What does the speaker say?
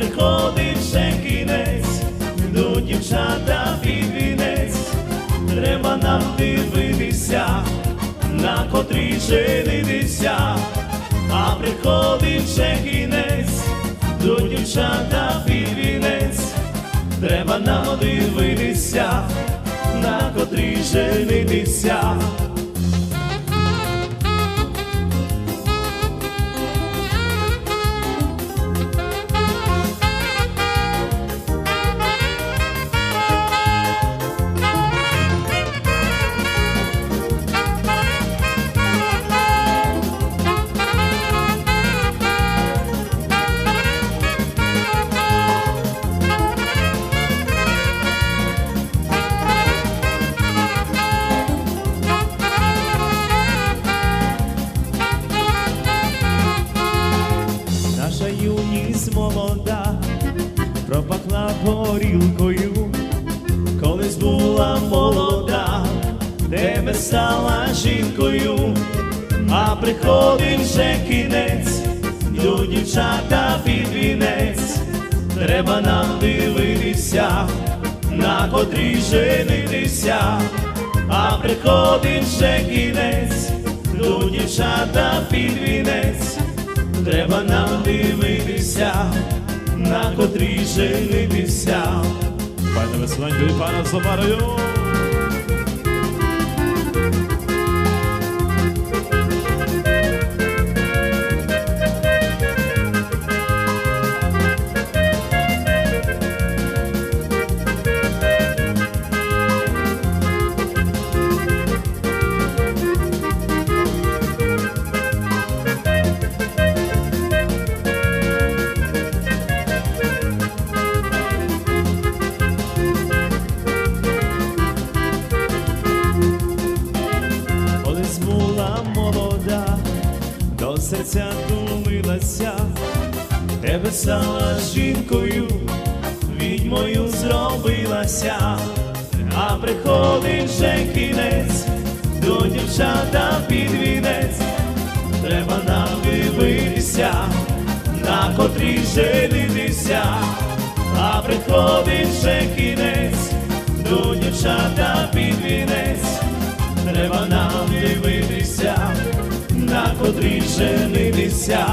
приходить вже кінець, йдуть дівчата під вінець, треба нам дивитися, на котрій женитися, а приходить вже кінець, йдуть дівчата під вінець, треба нам дивитися, на котрій женитися. Юність молода пропахла горілкою, колись була молода, тебе стала жінкою, а приходить вже кінець, йдуть дівчата під вінець, треба нам дивитися, на котрій женитися, а приходить вже кінець, йдуть дівчата під вінець. Треба нам дивитися, на котрій женитися. Пане Веселенько і пана Самарою. До серця тулилася, тебе стала жінкою, відьмою зробилася, а приходить вже кінець, до дівчата під вінець, треба нам дивитися, на котрій женитися, а приходить вже кінець, до дівчата під вінець. Треба нам дивитися, на женитися,